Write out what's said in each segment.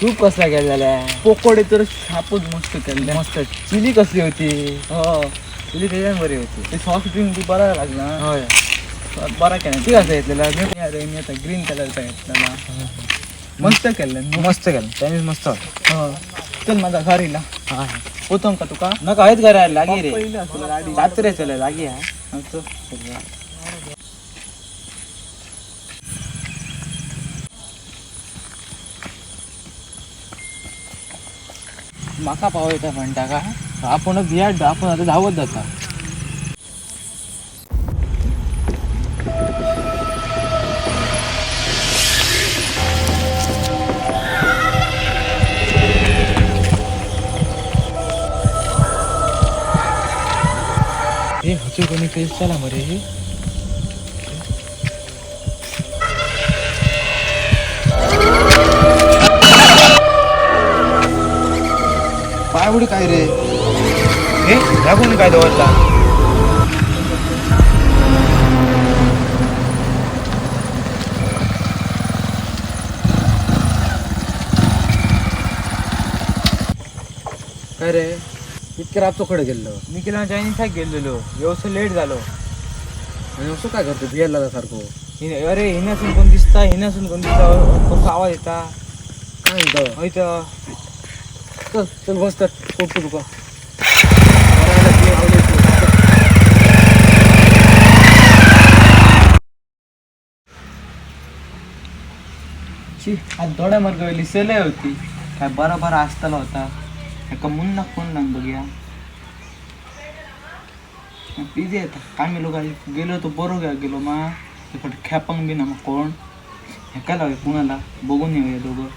Soup कसला केलेला पकोडे तर छापच मस्त केले. मस्त. चिली कसली होती? हो. चिली त्याच्यान बरी होती. ते सॉफ्ट ड्रिंक ती बरा लागला. होय. बरा केला ती कसं घेतलेला? मी आता ग्रीन कलरचा घेतलेला. मस्त केलं. मस्त केलं. त्याने मस्त होतं हो. चल माझा घरीला हा. होतो का तुका नका आहेत घरा लागी रे. रात्री चला लागी हा. म्हाका पावयता म्हणटा काय का आपण बिया आपण आतां धांवत जाता. हे होते कोणी फेस चला मरे पायवडी काय रे? हे ह्या कोणी काय दवरला काय रे? इतक्या राबचोकडे गेलो मी केला चायनीज खाय गेलेलो. व्यवस्थित लेट झालो. आणि असं काय करतो बियाला सारखं. हिने अरे हिनासून कोण दिसता? हिनासून कोण दिसता? कसा आवाज येता. काय म्हणतो? इथं. चल चल बसतात कोटतो तुका शी आज दोड्या मार्ग वेळी सेले होती. काय बरा बरा असताना होता. एका मुन्ना फोन लावून बघूया? बिझी येता काय मी लोक गेलो तो बरो घ्या गेलो मा. तिकडे खेपांग बी ना मग कोण हेका लावे कुणाला? बघून येऊया दोघं.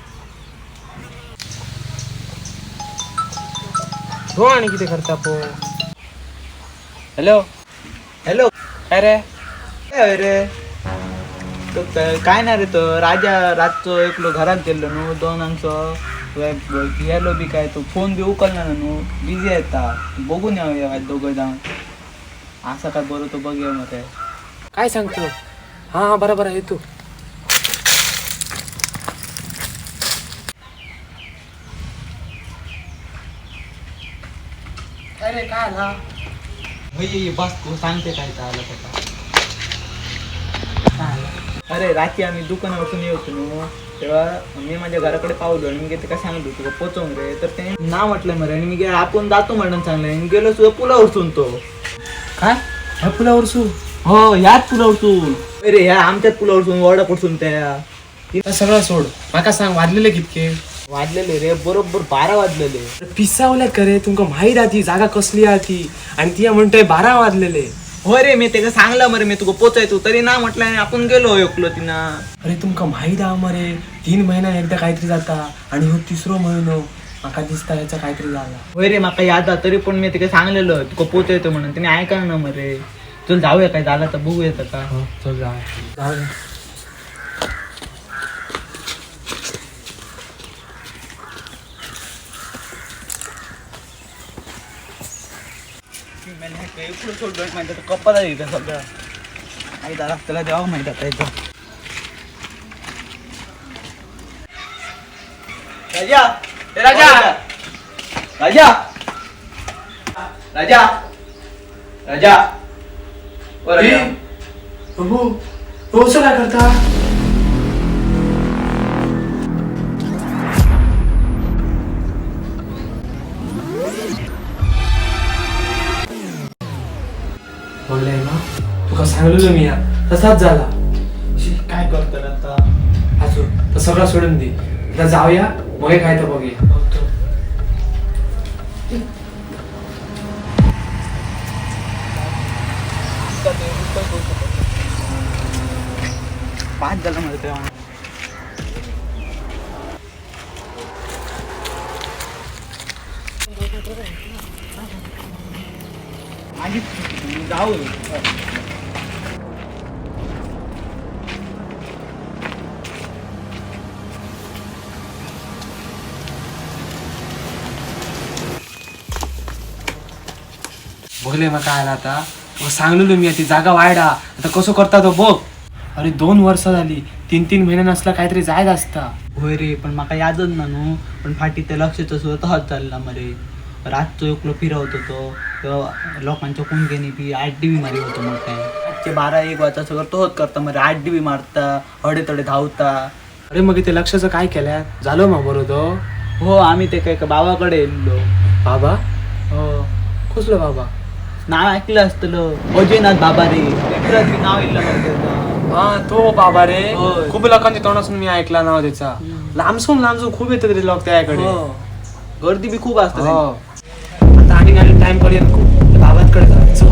हो आणि किती करता पो हॅलो? हॅलो. काय रे? काय रे? तो काय काय नाही रे तो. राजा रातचो एकलो घरात गेलो न्हू दोन आमचो गेलो बी काय तो फोन बी उकलना न्हू. बिझी येता बघून येऊया दोघं जाऊन. असा काय बरं तो बघूया मग ते काय सांगतो? हा हा बरोबर आहे तू. काय रे काय आला सांगते काय आलं अरे रात्री आम्ही दुकानावरून येतो न्हू तेव्हा मी माझ्या घराकडे पावलो आणि मी ते काय सांगतो तुका पोचवून रे तर ते ना म्हटलं मरे आणि मी गे- आपण जातो म्हणून आणि गेलो सुद्धा पुलावरसून तो. काय? ह्या फुलावर सू हो ह्याच पुलावरसून अरे ह्या आमच्याच पुलावरसून वडा पडसून त्या? सगळं सोड. माका सांग वाजलेले कितके? वाजलेले रे बरोबर बारा वाजलेले. पिसावल्या करे तुमका माहीत आहे ती जागा कसली आहे ती? आणि ती म्हणतोय बारा वाजलेले. हो रे मी त्याला सांगलं मरे मी तुका पोचायचो तरी ना म्हटलं आणि आपण गेलो ऐकलो तिना. अरे तुमका माहीत आहे मरे तीन महिन्यात एकदा काहीतरी जाता आणि हो तिसरो महिनो. माका दिसता याचा काहीतरी झाला. होय रे माका याद आहे, तरी पण मी तिला सांगलेलं तुका पोचायचं म्हणून. तिने ऐका ना मरे. चल जाऊया काय झालं तर बघू येतं का. हो चल जा. जाऊ दे. इकडं सोडलं माहिती कप्पा जाईल का सगळं आई दादा त्याला द्यावं माहिती आता इथं राजा ए राजा राजा राजा राजा ओ राजा प्रभू हो असं काय करता बोलले ना? तुका सांगलेलो मी या तसाच झाला. शी, काय करतात आता? अजून तर सगळं सोडून दे. आता जाऊया मग काय तर बघूया. पाच झालं मला तेव्हा. आणि जाऊ बघले मग काय आला आता? मग सांगलेलो मी ती जागा वायडा आता कसं करता तो बघ. अरे दोन वर्ष झाली. तीन तीन महिने नसला काहीतरी जायच असता. होय रे पण माका यादच ना न्हू पण फाटी ते लक्षच स्वतःच चालला मरे रातचो एकलो फिरवत होतो. तेव्हा लोकांच्या कुणकेनी बी आठ डी बी मारी होतो मग काय रातचे बारा एक वाजता सगळं तोच करता मरे आठ डी बी मारता हडे तडे धावता. अरे मग ते लक्षाचं काय केल्या? झालो मग बरोबर तो? हो आम्ही ते काय का बाबाकडे येल्लो बाबा? हो. कसलो बाबा? नाव ऐकलं असतलं. अजयनाथ बाबा रे. नाव इल्लं नव्हतं हा तो बाबा रे. होय. खूप लोकांच्या तोंडातून मी ऐकला नाव त्याचा. लांबसून लांबसून खूप येतात रे लोक त्याकडे. हो. गर्दी बी खूप असते हो. टाइम पडेल खूप. बाबांकडे जायचं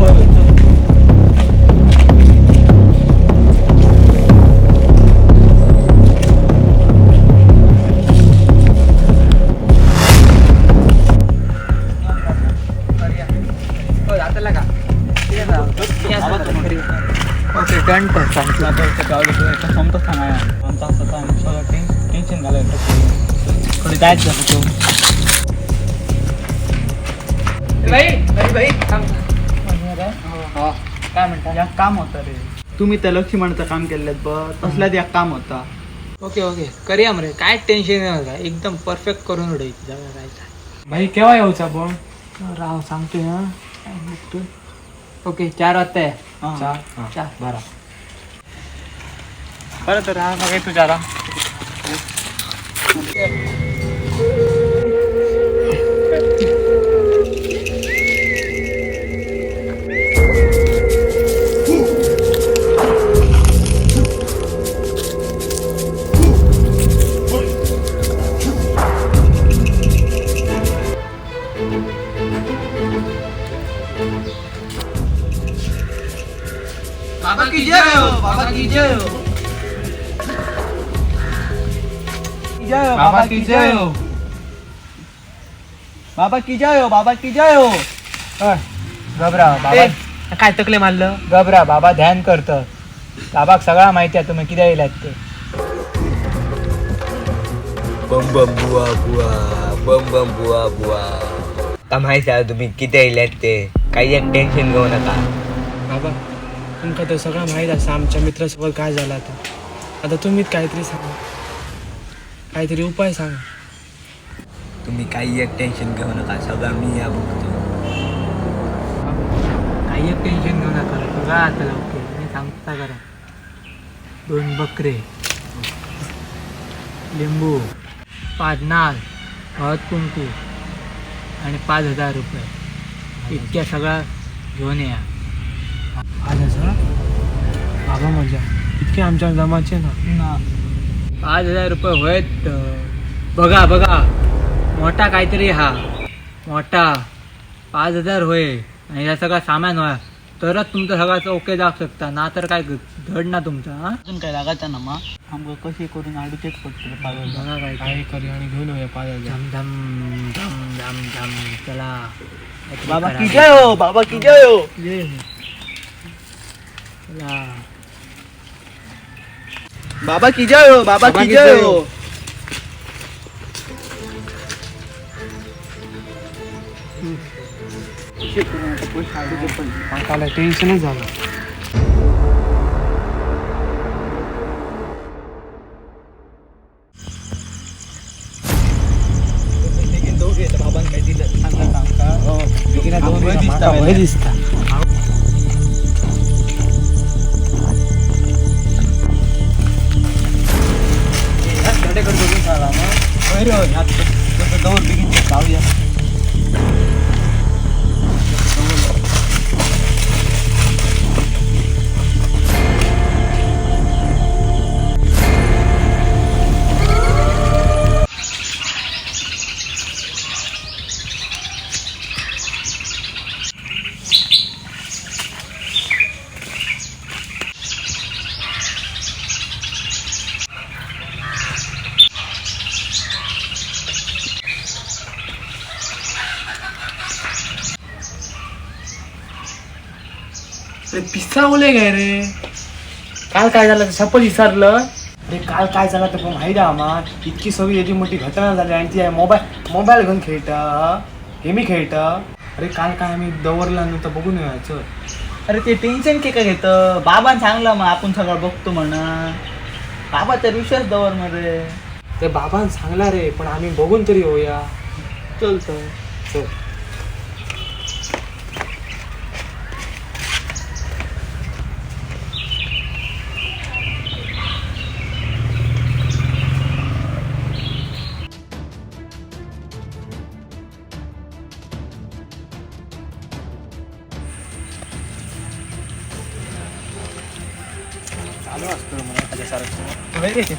ओके डन सांगतो आता संपत सांगाय आमचा असं टेन्शन झालं थोडी जायचं जातो काय म्हणता काम होतं रे. तुम्ही त्या लक्ष्मणचं काम केलं बघ. तसल्यात एक काम होता. Okay okay. करूया मरे. काय टेन्शन नाही होता एकदम परफेक्ट करून जायचा भाई केव्हा येऊचा पण राव सांगतोय ना काय बघतोय ओके चार वाजता आहे. हा. चार चार. बारा. बरं तर हा काय तुझ्या की जय हो। बाबा की जय हो बाबा की जय हो। घबरा बाबा। काय तकले मारलं? घबरा बाबा ध्यान करतं. बाबाक सगळा माहिती आहे तुम्ही किती येलात ते. बम बम बुवा बुवा बम बम बुवा बुवा आता माहिती आहे तुम्ही किती येल्यात ते. काही एक टेन्शन घेऊ नका. बाबा तुमका तर सगळं माहीत असं आमच्या मित्रासोबत काय झालं आता. आता तुम्हीच काहीतरी सांगा. काहीतरी उपाय सांगा. तुम्ही काही एक टेन्शन घेऊ नका सगळं मी या बघतो. काही एक टेन्शन घेऊ नका सगळं आता लवकर. मी सांगता करा. दोन बकरे लिंबू पाच नाल हळद कुंकू आणि पाच हजार रुपये. इतक्या सगळा घेऊन या. आज असं बाबा मजा. इतके आमच्या जमाचे ना. ना. पाच हजार रुपये होत बघा बघा. मोठा काहीतरी हा. मोठा. पाच हजार होय. आणि या सगळा सामान होय. तरच तुमचं सगळं ओके जाऊ शकता. ना तर काय धड ना तुमचा हा? अजून काय लागायचं ना मग? आमचं कशी करून अडीचेच पडतो पागल बघा काय काही करी आणि घेऊन येऊया पाच हजार. झम झम झम झम झम चला. बाबा करा. की जय हो? बाबा की जय हो? ये. चला. बाबा की जय हो बाबा की जय हो मला टेन्शनच झालं दोघे बाबांनी काय दिलं सांगा सांगता दोघे दिसता पिसावले काय रे. काल काय झालं ते सपच विसरलं. अरे काल काय झालं तर पण माहिती आहे आम्हा इतकी सगळी याची मोठी घटना झाली आणि ती मोबाईल मोबाईल घेऊन खेळता. गेमी खेळता. अरे काल काय आम्ही दवरला नव्हतं बघून यायचं अरे ते टेन्शन के का घेतं? बाबान सांगलं मग आपण सगळं बघतो म्हणा. बाबा तर विश्वास दवर मध्ये ते बाबान सांगला रे पण आम्ही बघून तरी होऊया. चलतं चल.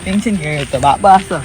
टेन्शन घे घेतं बाबा असं